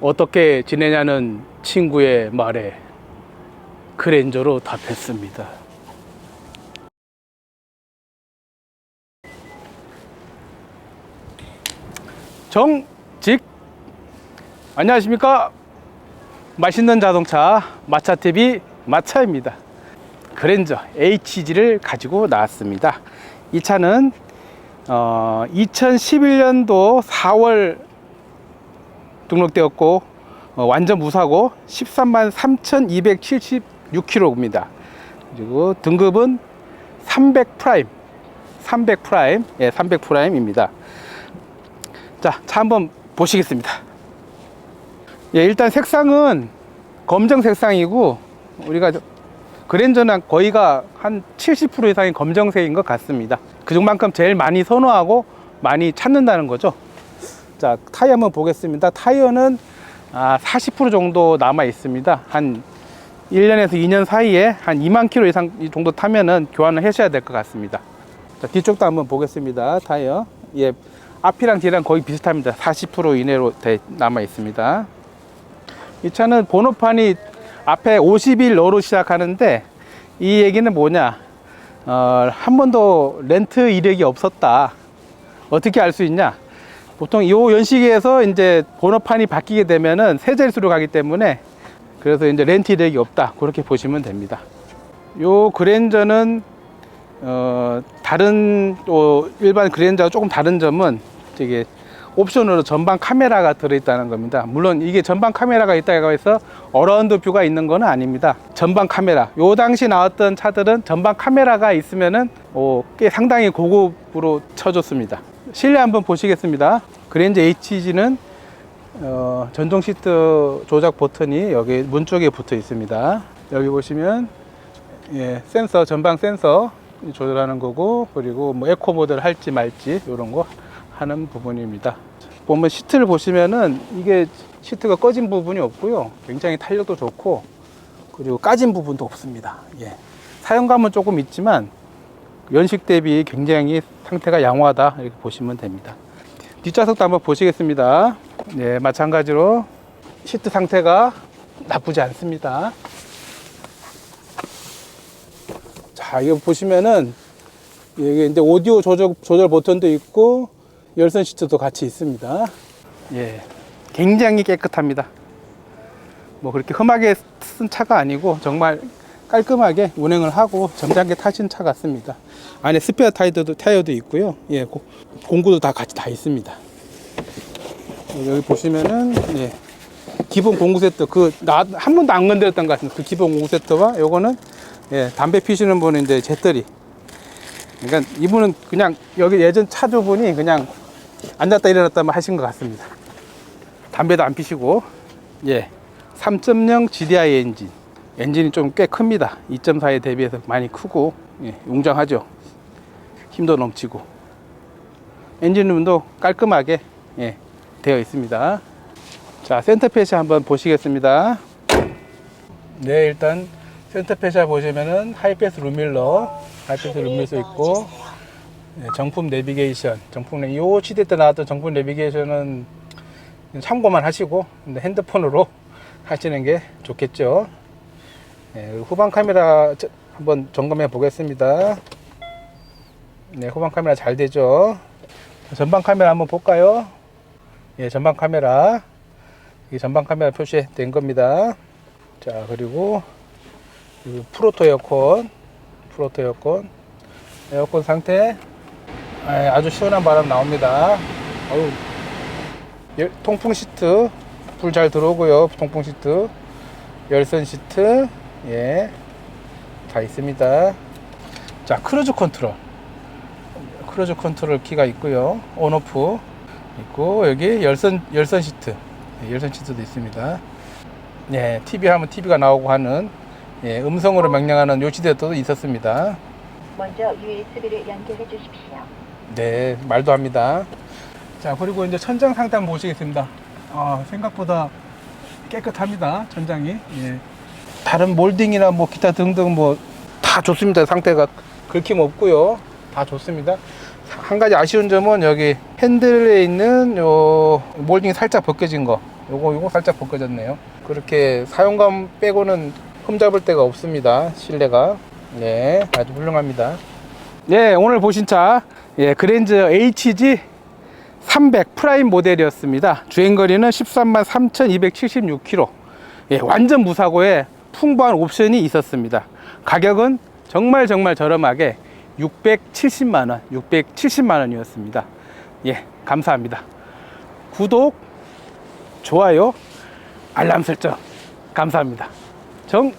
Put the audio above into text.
어떻게 지내냐는 친구의 말에 그랜저로 답했습니다. 정직! 안녕하십니까? 맛있는 자동차 마차TV 마차입니다. 그랜저 HG를 가지고 나왔습니다. 이 차는 어, 2011년도 4월 등록되었고 어, 완전 무사고 13만 3,276km입니다. 그리고 등급은 300 프라임, 300 프라임, 예, 300 프라임입니다. 자, 차 한번 보시겠습니다. 예, 일단 색상은 검정 색상이고 우리가 저- 그랜저는 거의가 한 70% 이상이 검정색인 것 같습니다. 그중만큼 제일 많이 선호하고 많이 찾는다는 거죠. 자, 타이어 한번 보겠습니다. 타이어는 아, 40% 정도 남아 있습니다. 한 1년에서 2년 사이에 한 2만 킬로 이상 이 정도 타면은 교환을 하셔야 될 것 같습니다. 자, 뒤쪽도 한번 보겠습니다. 타이어. 예, 앞이랑 뒤랑 거의 비슷합니다. 40% 이내로 돼 남아 있습니다. 이 차는 번호판이 앞에 51로로 시작하는데 이 얘기는 뭐냐? 어, 한 번도 렌트 이력이 없었다. 어떻게 알 수 있냐? 보통 이 연식에서 이제 번호판이 바뀌게 되면은 세 자릿수로 가기 때문에 그래서 이제 이력이 없다. 그렇게 보시면 됩니다. 요 그랜저는 어, 다른 또 일반 그랜저와 조금 다른 점은 되게 옵션으로 전방 카메라가 들어있다는 겁니다. 물론 이게 전방 카메라가 있다고 해서 어라운드 뷰가 있는 건 아닙니다. 전방 카메라. 요 당시 나왔던 차들은 전방 카메라가 있으면은 어, 꽤 상당히 고급으로 쳐줬습니다. 실내 한번 보시겠습니다. 그랜저 HG는 어, 전동 시트 조작 버튼이 여기 문 쪽에 붙어 있습니다. 여기 보시면 예, 센서 전방 센서 조절하는 거고 그리고 뭐 에코 모드를 할지 말지 이런 거 하는 부분입니다. 보면 시트를 보시면은 이게 시트가 꺼진 부분이 없고요. 굉장히 탄력도 좋고 그리고 까진 부분도 없습니다. 예. 사용감은 조금 있지만 연식 대비 굉장히 상태가 양호하다 이렇게 보시면 됩니다. 뒷좌석도 한번 보시겠습니다. 네, 마찬가지로 시트 상태가 나쁘지 않습니다. 자, 이거 보시면은 이게 이제 오디오 조절, 조절 버튼도 있고 열선 시트도 같이 있습니다. 예, 굉장히 깨끗합니다. 뭐 그렇게 험하게 쓴 차가 아니고 정말 깔끔하게 운행을 하고 점잖게 타신 차 같습니다. 안에 스페어 타이어도, 타이어도 있고요. 예, 고- 공구도 다 같이 다 있습니다. 여기 보시면은 예, 기본 공구 세트 그 나 한 번도 안 건드렸던 것 같은 그 기본 공구 세트와 요거는 예, 담배 피시는 이제 제떨이 그러니까 이분은 그냥 여기 예전 차주분이 그냥 앉았다 일어났다만 하신 것 같습니다. 담배도 안 피시고 예 3.0 GDI 엔진 엔진이 좀 꽤 큽니다. 2.4에 대비해서 많이 크고 예, 웅장하죠. 힘도 넘치고 엔진룸도 깔끔하게 예, 되어 있습니다. 자 센터페시 한번 보시겠습니다. 네 일단 센터페시아 보시면은 하이패스 룸밀러 하이패스 룸밀러 있고 네, 정품 내비게이션 정품 내- 요 시대 때 나왔던 정품 내비게이션은 참고만 하시고 핸드폰으로 하시는 게 좋겠죠. 네, 후방 카메라 저- 한번 점검해 보겠습니다. 네 후방 카메라 잘 되죠? 전방 카메라 한번 볼까요? 예 전방 카메라. 이 전방 카메라 표시된 겁니다. 자 그리고 이 프로토 에어컨 프로토 에어컨. 에어컨 상태. 예, 아주 시원한 바람 나옵니다. 어우, 열- 통풍 시트. 불 잘 들어오고요. 통풍 시트. 열선 시트. 예 다 있습니다. 자 크루즈 컨트롤. 크루즈 컨트롤 키가 있고요. 온오프 있고 여기 열선 열선 시트. 예, 열선 시트도 있습니다. 예, TV 하면 TV가 나오고 하는 예, 음성으로 명령하는 요치대도 있었습니다. 먼저 USB를 연결해 주십시오. 네, 말도 합니다. 자, 그리고 이제 천장 한번 보시겠습니다. 아, 생각보다 깨끗합니다. 천장이. 예. 다른 몰딩이나 뭐 기타 등등 뭐 다 좋습니다. 상태가 긁힘 없고요. 다 좋습니다. 한 가지 아쉬운 점은 여기 핸들에 있는 요 몰딩이 살짝 벗겨진 거. 요거 요거 살짝 벗겨졌네요. 그렇게 사용감 빼고는 흠잡을 데가 없습니다. 실내가 네 아주 훌륭합니다. 네 오늘 보신 차 예, 그랜저 HG 300 프라임 모델이었습니다. 주행거리는 13만 3,276km. 예, 완전 무사고에 풍부한 옵션이 있었습니다. 가격은 정말 정말 저렴하게 670만 원, 670만 원이었습니다. 예, 감사합니다. 구독, 좋아요, 알람 설정 감사합니다. 정